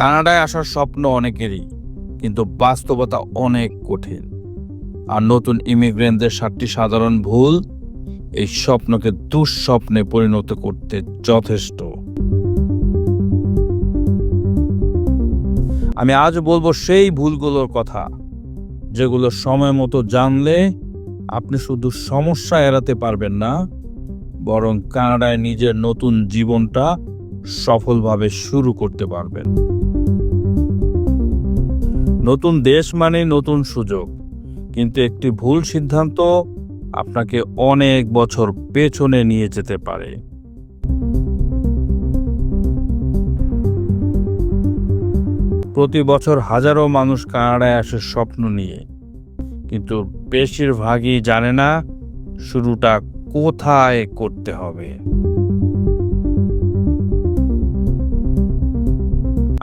কানাডায় আসার স্বপ্ন অনেকেরই, কিন্তু বাস্তবতা অনেক কঠিন। আর নতুন ইমিগ্রেন্টদের সাতটি সাধারণ ভুল এই স্বপ্নকে দুঃস্বপ্নে পরিণত করতে যথেষ্ট। আমি আজ বলব সেই ভুলগুলোর কথা, যেগুলো সময় মতো জানলে আপনি শুধু সমস্যা এড়াতে পারবেন না, বরং কানাডায় নিজের নতুন জীবনটা সফলভাবে শুরু করতে পারবেন। নতুন দেশ মানে নতুন সুযোগ। কিন্তু একটি ভুল সিদ্ধান্ত আপনাকে অনেক বছর পেছনে নিয়ে যেতে পারে। প্রতি বছর হাজারো মানুষ কানাডায় আসে স্বপ্ন নিয়ে। কিন্তু বেশিরভাগই জানে না, শুরুটা কোথায় করতে হবে।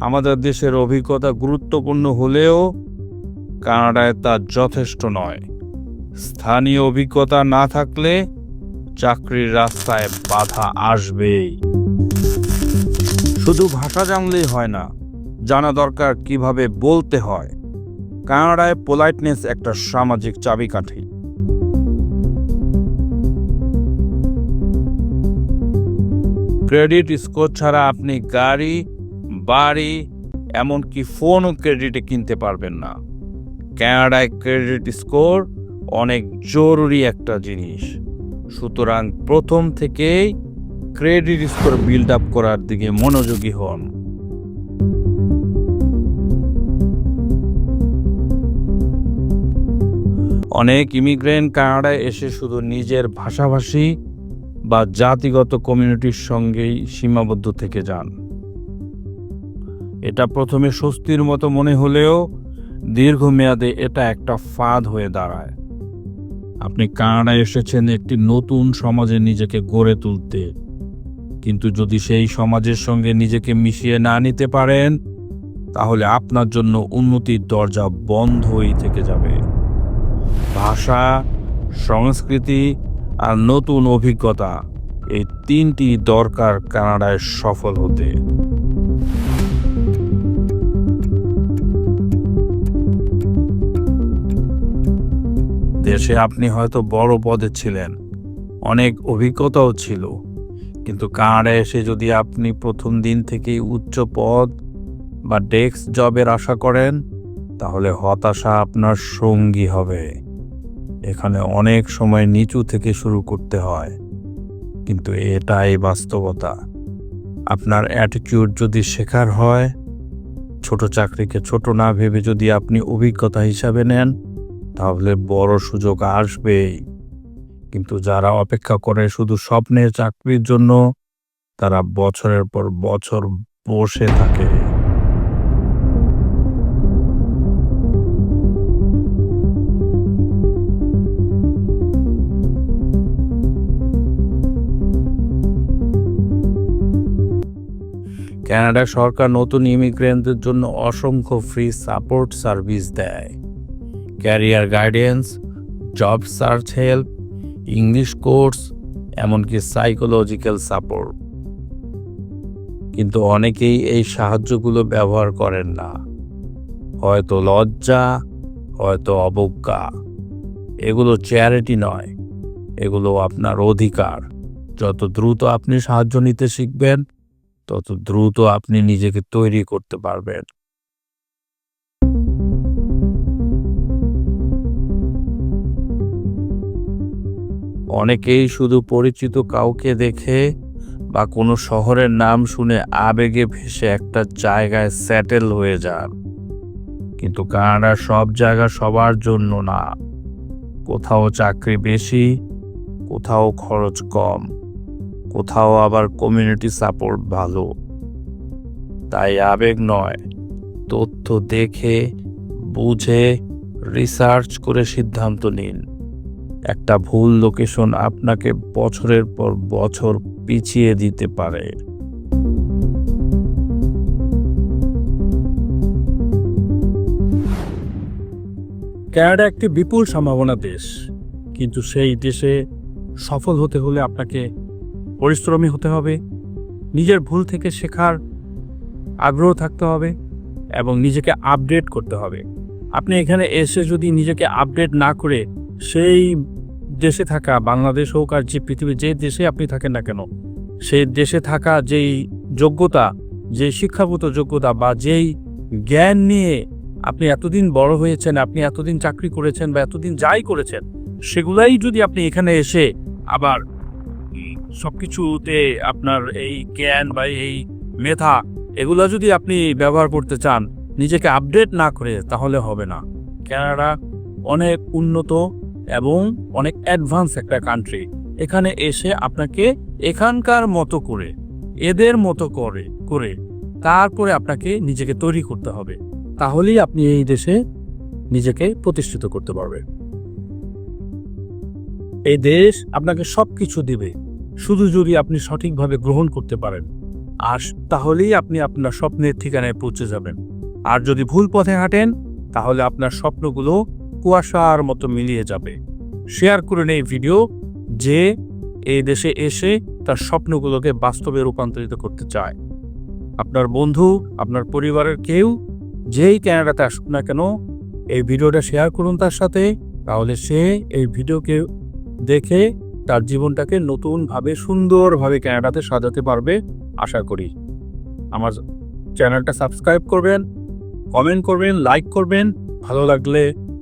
আমাদের দেশের অভিজ্ঞতা গুরুত্বপূর্ণ হলেও কানাডায় তা যথেষ্ট নয়। স্থানীয় অভিজ্ঞতা না থাকলে চাকরির রাস্তায় বাধা আসবেই। শুধু ভাষা জানলেই হয় না, জানা দরকার কীভাবে বলতে হয়। কানাডায় পোলাইটনেস একটা সামাজিক চাবিকাঠি। ক্রেডিট স্কোর ছাড়া আপনি গাড়ি বাড়ি, এমনকি ফোনও ক্রেডিটে কিনতে পারবেন না। কানাডায় ক্রেডিট স্কোর অনেক জরুরি একটা জিনিস। সুতরাং প্রথম থেকেই ক্রেডিট স্কোর বিল্ড আপ করার দিকে মনোযোগী হন। অনেক ইমিগ্রেন্ট কানাডায় এসে শুধু নিজের ভাষাভাষী বা জাতিগত কমিউনিটির সঙ্গেই সীমাবদ্ধ থেকে যান। এটা প্রথমে স্বস্তির মতো মনে হলেও দীর্ঘমেয়াদে এটা একটা ফাঁদ হয়ে দাঁড়ায়। আপনি কানাডায় এসেছেন একটি নতুন সমাজে নিজেকে গড়ে তুলতে। কিন্তু যদি সেই সমাজের সঙ্গে নিজেকে মিশিয়ে না নিতে পারেন, তাহলে আপনার জন্য উন্নতির দরজা বন্ধই থেকে যাবে। ভাষা, সংস্কৃতি আর নতুন অভিজ্ঞতা এই তিনটি দরকার কানাডায় সফল হতে। দেশে আপনি হয়তো বড় পদে ছিলেন। অনেক অভিজ্ঞতাও ছিল। কিন্তু কানাডায় এসে যদি আপনি প্রথম দিন থেকেই উচ্চ পদ বা ডেস্ক জবের আশা করেন, তাহলে হতাশা আপনার সঙ্গী হবে। এখানে অনেক সময় নিচু থেকে শুরু করতে হয়। কিন্তু এটাই বাস্তবতা। আপনার অ্যাটিটিউড যদি শেখার হয়, ছোট চাকরিকে ছোট না ভেবে যদি আপনি অভিজ্ঞতা হিসাবে নেন তাহলে বড় সুযোগ আসবেই কিন্তু যারা অপেক্ষা করে শুধু স্বপ্নের চাকরির জন্য, তারা বছরের পর বছর বসে থাকে। কানাডা সরকার নতুন ইমিগ্রেন্টদের জন্য অসংখ্য ফ্রি সাপোর্ট সার্ভিস দেয়। Career guidance, job search help, English course, এমনকি সাইকোলজিক্যাল সাপোর্ট। কিন্তু অনেকেই এই সাহায্যগুলো ব্যবহার করেন না। হয়তো লজ্জা, হয়তো অবজ্ঞা। এগুলো চ্যারিটি নয়, এগুলো আপনার অধিকার। যত দ্রুত আপনি সাহায্য নিতে শিখবেন, তত দ্রুত আপনি নিজেকে তৈরি করতে পারবেন। অনেকেই শুধু পরিচিত কাউকে দেখে বা কোনো শহরের নাম শুনে আবেগে ভেসে একটা জায়গায় স্যাটেল হয়ে যান। কিন্তু কানাডার সব জায়গা সবার জন্য না। কোথাও চাকরি বেশি, কোথাও খরচ কম, কোথাও আবার কমিউনিটি সাপোর্ট ভালো। তাই আবেগ নয়, তথ্য দেখে, বুঝে রিসার্চ করে সিদ্ধান্ত নিন। একটা ভুল লোকেশন আপনাকে বছরের পর বছর পিছিয়ে দিতে পারে। ক্যানাডা একটি বিপুল সম্ভাবনা দেশ, কিন্তু সেই দেশে সফল হতে হলে আপনাকে পরিশ্রমী হতে হবে, নিজের ভুল থেকে শেখার আগ্রহ থাকতে হবে এবং নিজেকে আপডেট করতে হবে। আপনি এখানে এসে যদি নিজেকে আপডেট না করে সেই দেশে থাকা, বাংলাদেশ হোক আর যে পৃথিবীর যে দেশে আপনি থাকেন না কেন, সেই দেশে থাকা যেই যোগ্যতা, যে শিক্ষাগত যোগ্যতা বা যেই জ্ঞান নিয়ে আপনি এতদিন বড় হয়েছেন, আপনি এতদিন চাকরি করেছেন বা এতদিন যাই করেছেন, সেগুলাই যদি আপনি এখানে এসে আবার সব কিছুতে আপনার এই জ্ঞান বা এই মেধা, এগুলো যদি আপনি ব্যবহার করতে চান, নিজেকে আপডেট না করে, তাহলে হবে না। কানাডা অনেক উন্নত এবং অনেক অ্যাডভান্স একটা কান্ট্রি এখানে এসে আপনাকে এখানকার মতো করে, এদের মতো করে করে তারপরে আপনাকে নিজেকে তৈরি করতে হবে। তাহলেই আপনি এই দেশে নিজেকে প্রতিষ্ঠিত করতে পারবেন। এই দেশ আপনাকে সব কিছু দিবে, শুধু যদি আপনি সঠিকভাবে গ্রহণ করতে পারেন। আর তাহলেই আপনি আপনার স্বপ্নের ঠিকানায় পৌঁছে যাবেন। আর যদি ভুল পথে হাঁটেন, তাহলে আপনার স্বপ্নগুলো কুয়াশার মতো মিলিয়ে যাবে। শেয়ার করুন এই ভিডিও যে এই দেশে এসে তার স্বপ্নগুলোকে বাস্তবে রূপান্তরিত করতে চায়। আপনার বন্ধু, আপনার পরিবারের কেউ যেই ক্যানাডাতে আসুক না কেন, এই ভিডিওটা শেয়ার করুন তার সাথে, তাহলে সে এই ভিডিওকে দেখে তার জীবনটাকে নতুনভাবে, সুন্দরভাবে ক্যানাডাতে সাজাতে পারবে আশা করি। আমার চ্যানেলটা সাবস্ক্রাইব করবেন, কমেন্ট করবেন, লাইক করবেন, ভালো লাগলে